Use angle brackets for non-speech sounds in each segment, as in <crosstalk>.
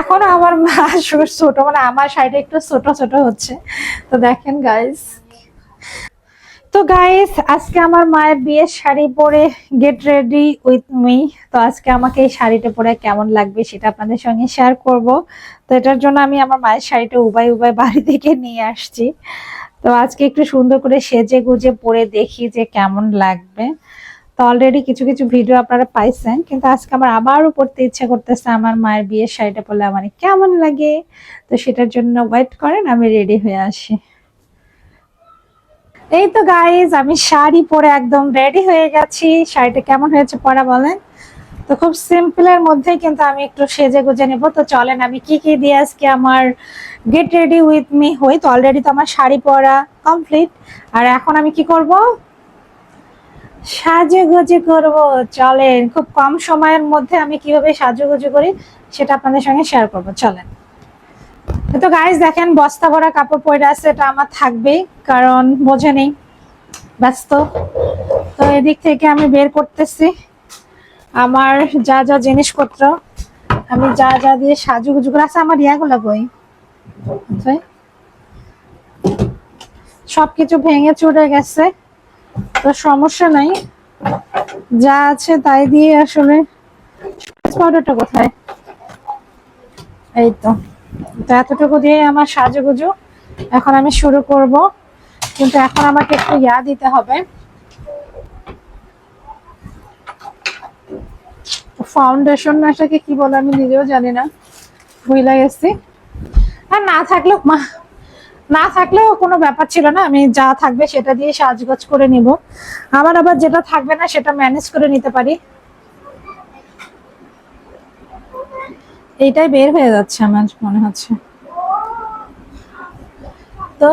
এখনও আমার মা ছোট মানে আমার সাইডে একটু ছোট ছোট হচ্ছে। তো দেখেন গাইস তো গাইস আজকে আমার মায়ের বিয়ের শাড়ি পরে গেট রেডি উইথ মি তো আজকে আমাকে এই শাড়িটা পরে কেমন লাগবে সেটা আপনাদের সঙ্গে শেয়ার করব। তো এটার জন্য আমি আমার মায়ের শাড়িটা উবাই উবাই বাড়ি থেকে নিয়ে আসছি। তো আজকে একটু সুন্দর করে সেজে গুজে পরে দেখি যে কেমন লাগবে। তো অলরেডি কিছু কিছু ভিডিও আপনারা পাইছেন, কিন্তু আজকে আমার আবারও পড়তে ইচ্ছা করতেছে আমার মায়ের বিয়ের শাড়িটা পরলে আমার কেমন লাগে? তো সেটার জন্য ওয়েট করেন, আমি রেডি হয়ে আসি। এই তো গাইজ আমি শাড়ি পরে একদম রেডি হয়ে গেছি। শাড়িটা কেমন হয়েছে পরা বলেন? তো খুব সিম্পলের মধ্যে কিন্তু আমি একটু সেজে গুজে নেব। তো চলেন, আমি কি কি দিয়ে আজকে আমার গেট রেডি উইথ মি হই? তো অলরেডি তো আমার শাড়ি পরা কমপ্লিট আর এখন আমি কি করব? সাজুগুজু করব, চলেন। খুব কম সময়ের মধ্যে আমি কীভাবে সাজুগুজু করি সেটা আপনাদের সঙ্গে শেয়ার করব, চলেন। তো গাইজ দেখেন, বস্তা ভরা কাপড় পরে আছে, এটা আমার থাকবেই, কারণ বোঝে নেই, ব্যস্ত। তো এদিক থেকে আমি বের করতেছি। আমার যা যা জিনিসপত্র, আমি যা যা দিয়ে সাজুগুজু করে আছে আমার ইয়াগুলো বই সবকিছু ভেঙে চুরে গেছে। তো সমস্যা নাই। যা আছে তাই দিয়ে আসলে পাউডারটা কোথায়? এই তো এতটুকু দিয়ে আমার সাজুগুজু এখন আমি শুরু করব। কিন্তু এখন আমাকে একটু ইয়া দিতে হবে। ফাউন্ডেশন এটাকে কি বলে আমি নিজেও জানি না। ভুলে গেছি। আর না থাকলেও মা না থাকলেও কোনো ব্যাপার ছিল না, আমি যা থাকবে সেটা দিয়ে সাজগোজ করে নিব। আমার আবার যেটা থাকবে না সেটা ম্যানেজ করে নিতে পারি। এইটাই বের হয়ে যাচ্ছে আমার মনে হচ্ছে। তো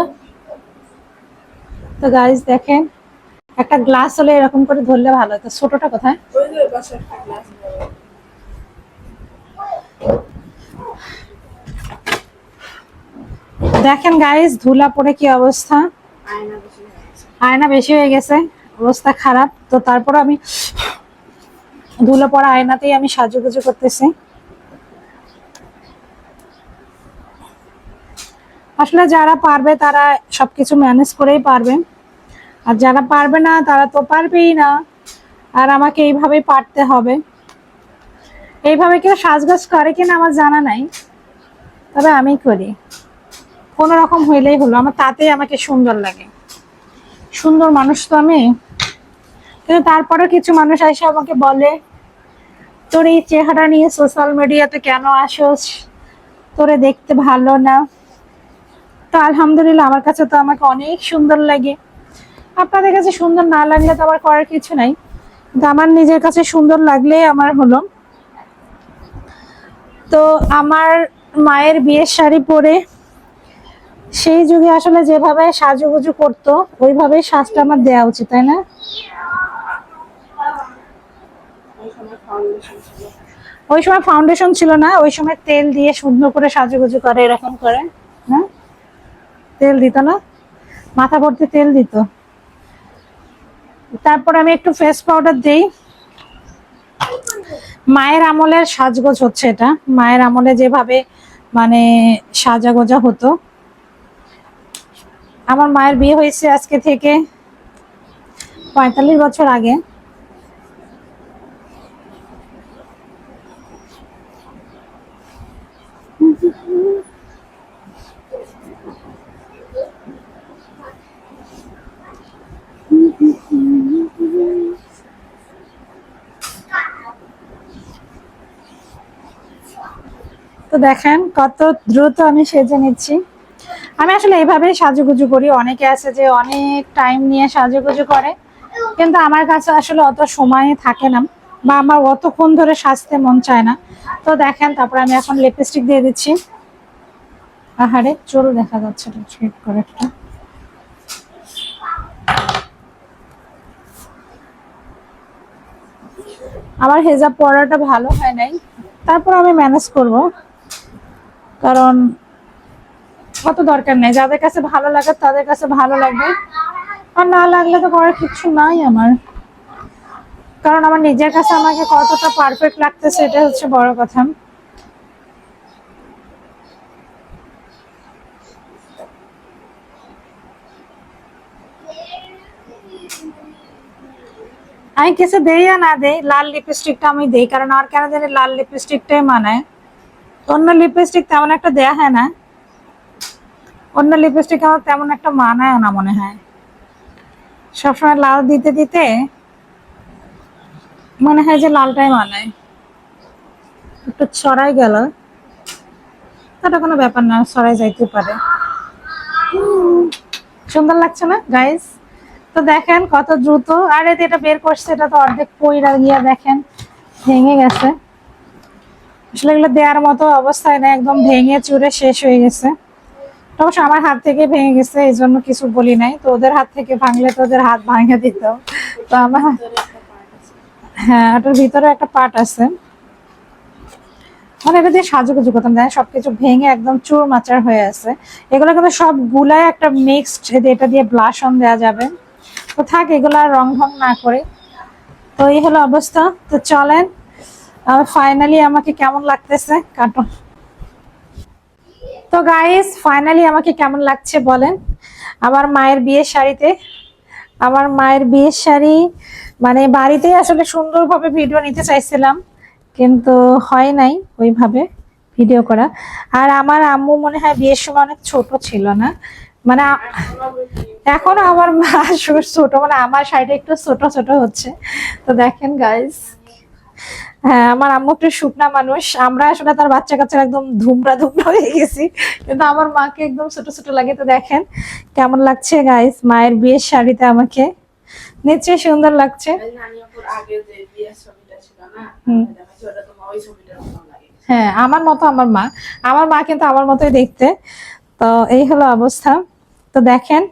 তো গাইজ দেখেন, একটা গ্লাস হলে এরকম করে ধরলে ভালো হতো ছোটটা কোথায়? দেখেন গাইজ ধুলা পরে কি অবস্থা? আয়না বেশি হয়ে গেছে, অবস্থা খারাপ। তো তারপর আমি ধুলো পড়া আয়নাতেই আমি সাজুগুজু করতেছি। আসলে যারা পারবে তারা সবকিছু ম্যানেজ করেই পারবে। আর যারা পারবে না, তারা তো পারবেই না। আর আমাকে এইভাবেই পারতে হবে। এইভাবে কেউ সাজগাজ করে কিনা আমার জানা নাই। তবে আমি করি। কোনো রকম হইলেই হলো। আমার তাতেই আমাকে সুন্দর লাগে। সুন্দর মানুষ তো আমি। কিন্তু তারপরেও কিছু মানুষ এসে আমাকে বলে, তোর এই চেহারা নিয়ে সোশ্যাল মিডিয়াতে কেন আসোস? তোরে দেখতে ভালো না। তো আলহামদুলিল্লাহ আমার কাছে তো আমাকে অনেক সুন্দর লাগে। আপনাদের কাছে সুন্দর না লাগলে তো আবার করার কিছু নাই। কিন্তু আমার নিজের কাছে সুন্দর লাগলে আমার হলো। তো আমার মায়ের বিয়ের শাড়ি পরে সেই যুগে আসলে যেভাবে সাজুগুজু করতো ওইভাবে সাজটা আমার দেওয়া উচিত, তাই না? ওই সময় ফাউন্ডেশন ছিল না, ওই সময় তেল দিয়ে সুন্দর করে সাজুগুজু করে, এরকম করে হ্যাঁ তেল দিত না? মাথা ভর্তি তেল দিত। তারপর আমি একটু ফেস পাউডার দিই। মায়ের আমলের সাজগোজ হচ্ছে এটা। মায়ের আমলে যেভাবে মানে সাজা গোজা হতো আমার মায়ের বিয়ে হয়েছে আজকে থেকে পঁয়তাল্লিশ বছর আগে। তো দেখেন কত দ্রুত আমি সেজে নিচ্ছি। আমি আসলে এইভাবেই সাজুগুজু করি। অনেকে আছে যে অনেক টাইম নিয়ে সাজুগুজু করে, কিন্তু আমার কাছে আসলে অত সময় থাকে না বা আমার অতক্ষণ ধরে সাজতে মন চায় না। তো দেখেন, তারপর আমি এখন লিপস্টিক দিয়ে দিচ্ছি। আহারে, চুল দেখা যাচ্ছে ঠিক করে একটা। আমার হেজাব পরাটা ভালো হয় নাই। তারপর আমি ম্যানেজ করব। কারণ অত দরকার নেই। যাদের কাছে ভালো লাগে, তাদের কাছে ভালো লাগবে। আর না লাগলে তো করার কিছু নাই আমার। কারণ আমার নিজের কাছে আমাকে কতটা পারফেক্ট লাগতেছে এটা হচ্ছে বড় কথা। আমি কিছু দেই আর না দেই, লাল লিপস্টিকটা আমি দেই, কারণ আর কেন জানি লাল লিপস্টিকটাই মানায়। অন্য লিপস্টিক তেমন একটা দেয়া হয় না। অন্য লিপস্টিক আমার তেমন একটা মানায় না মনে হয়। সবসময় লাল দিতে দিতে মনে হয় যে লালটাই মানায়। একটু ছড়াই গেল। ওটা কোনো ব্যাপার না, ছড়াই যাইতে পারে। সুন্দর লাগছে না গাইস তো দেখেন কত দ্রুত। আরে এটা বের করছে, এটা তো অর্ধেক পইরা গিয়া দেখেন, ভেঙে গেছে। আসলে এগুলো দেওয়ার মতো অবস্থায় না, একদম ভেঙে চুরে শেষ হয়ে গেছে। অবশ্য আমার হাত থেকে ভেঙে গেছে, এই জন্য কিছু বলি নাই। তো ওদের হাত থেকে ভাঙলে তো ওদের হাত ভাঙে দিত। তো আমার হ্যাঁ ওটার ভিতরে একটা পার্ট আছে। মানে এটা দিয়ে সাজুগুজু করতাম দেখ সবকিছু ভেঙে একদম চুর মাচার হয়ে আছে। এগুলো কিন্তু সব গুলায় একটা মিক্সড এটা দিয়ে ব্লাশ অন দেওয়া যাবে। তো থাক, এগুলো আর রং ঢং না করে। তো এই হলো অবস্থা। তো চলেন ফাইনালি আমাকে কেমন লাগতেছে? কার্টুন তো গাইস ফাইনালি আমাকে কেমন লাগছে বলেন? আমার মায়ের বিয়ের শাড়িতে, আমার মায়ের বিয়ের শাড়ি মানে বাড়িতে আসলে সুন্দরভাবে ভিডিও নিতে চাইছিলাম, কিন্তু হয় নাই ওইভাবে ভিডিও করা। আর আমার আম্মু মনে হয় বিয়ের সময় অনেক ছোট ছিল না। মানে এখনও আমার মা <laughs> ছোট মানে আমার শাড়িটা একটু ছোট ছোট হচ্ছে। তো দেখেন গাইস হ্যাঁ আমার আম্মু একটু শুকনা মানুষ। আমরা আসলে তার বাচ্চা কাচ্চা একদম ধুমরা ধুমরা হয়ে গেছি। কিন্তু আমার মাকে একদম ছোট ছোট লাগে তো দেখেন কেমন লাগছে গাইস মায়ের বিয়ের শাড়িতে আমাকে। নিশ্চয়ই সুন্দর লাগছে। হ্যাঁ আমার মতো আমার মা। আমার মা কিন্তু আমার মতোই দেখতে। তো এই হলো অবস্থা। তো দেখেন।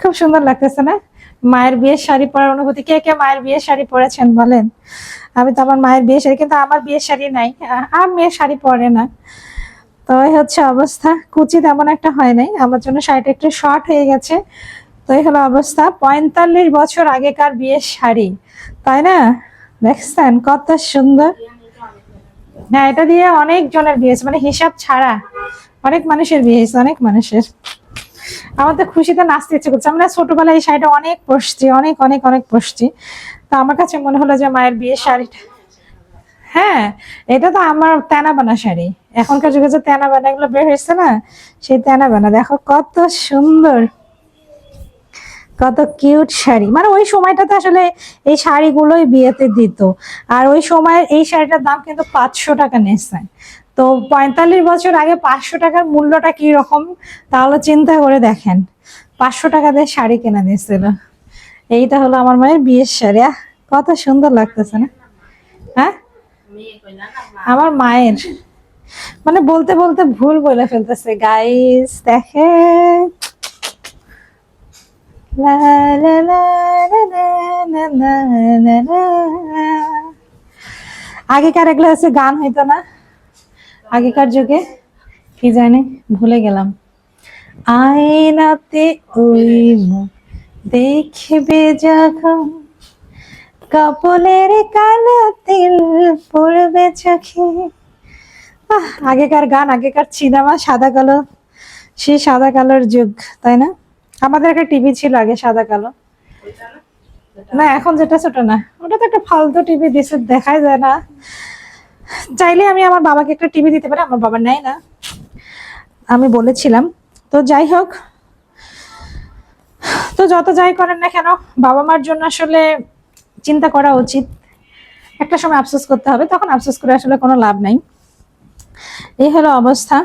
খুব সুন্দর লাগতেছে না? মায়ের বিয়ের শাড়ি পরার অনুভূতি। কে কে মায়ের বিয়ের শাড়ি পরেছেন বলেন? আমি তো আমার মায়ের বিয়ের শাড়ি, কিন্তু আমার বিয়ের শাড়ি নাই। আর মেয়ের শাড়ি পরে না। তো এই হচ্ছে অবস্থা। কুচি তেমন একটা হয় নাই। আমার জন্য শাড়িটা একটু শর্ট হয়ে গেছে। তো এই হলো অবস্থা। পঁয়তাল্লিশ বছর আগেকার বিয়ের শাড়ি। তাই না? দেখছেন কত সুন্দর। হ্যাঁ এটা দিয়ে অনেক জনের বিয়ে মানে হিসাব ছাড়া। অনেক মানুষের বিয়ে হয়েছে, অনেক মানুষের। আমার তো খুশিতে নাচতে ইচ্ছে করছে। আমরা ছোটবেলায় এই শাড়িটা অনেক পরছি, অনেক অনেক অনেক পরছি। তো আমার কাছে মনে হলো যে মায়ের বিয়ের শাড়িটা হ্যাঁ এটা তো আমার তেনা বানা শাড়ি। এখনকার যুগে যে তেনা বানা এগুলো বের হয়েছে না, সেই তেনা বানা। দেখো কত সুন্দর, কত কিউট শাড়ি। মানে ওই সময়টাতে আসলে এই শাড়িগুলোই বিয়েতে দিত। আর ওই সময় এই শাড়িটার দাম কিন্তু পাঁচশো টাকা নিয়েছে তো পঁয়তাল্লিশ বছর আগে পাঁচশো টাকার মূল্যটা কি রকম তাহলে চিন্তা করে দেখেন পাঁচশো টাকা দিয়ে শাড়ি কেনা দিয়েছিল এইটা হলো আমার মায়ের বিয়ের শাড়ি কত সুন্দর লাগতেছে না হ্যাঁ আমার মায়ের মানে বলতে বলতে ভুল বলে ফেলতেছে গাইস দেখে আগেকার এগুলো হচ্ছে গান হইতো না আগেকার যুগে, কি জানি, ভুলে গেলাম। আয়নাতে ওই মুখ দেখবে যখন, কপলের কালো তিল পড়বে চোখে। আগেকার গান, আগেকার সিনেমা, সাদা কালো সেই সাদা কালোর যুগ, তাই না? আমাদের একটা টিভি ছিল আগে সাদা কালো। না না এখন যেটা ছোট না, ওটা তো একটা ফালতু টিভি দিছে দেখাই যায় না। চাইলে আমি আমার বাবাকে একটা টিভি দিতে পারি, আমার বাবা নেয় না। আমি বলেছিলাম, তো যাই হোক, তো যত যাই করেন না কেন, বাবা মার জন্য আসলে চিন্তা করা উচিত। একটা সময় আফসোস করতে হবে, তখন আফসোস করে আসলে কোনো লাভ নাই। এই হলো অবস্থা।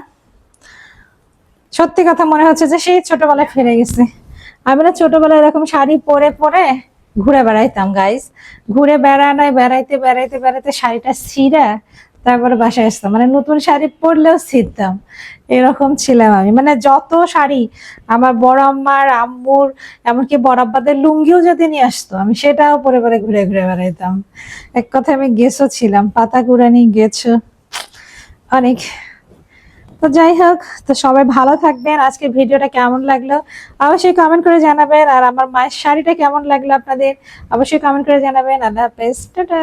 সত্যি কথা মনে হচ্ছে যে সেই ছোটবেলায় ফিরে গেছে। আমি না ছোটবেলায় এরকম শাড়ি পরে পরে ঘুরে বেড়াইতাম গাইস ঘুরে বেড়ানোয় বেড়াইতে বেড়াইতে বেড়াইতে শাড়িটা ছিঁড়া তারপরে বাসায় আসতাম। মানে নতুন শাড়ি পরলেও ছিঁড়তাম। এরকম ছিলাম আমি। মানে যত শাড়ি আমার বড় আম্মার, আম্মুর, এমনকি বড় আব্বাদের লুঙ্গিও যদি নিয়ে আসতো, আমি সেটাও পরে পরে ঘুরে ঘুরে বেড়াইতাম। এক কথায় আমি গেছো ছিলাম, পাতা কুড়ানি গেছো। অনেক। তো যাই হোক, তো সবাই ভালো থাকবেন। আজকে ভিডিওটা কেমন লাগল? অবশ্যই কমেন্ট করে জানাবেন। আর আমার মায়ের শাড়িটা কেমন লাগল আপনাদের? অবশ্যই কমেন্ট করে জানাবেন। আল্লাহ হাফেজ। টাটা।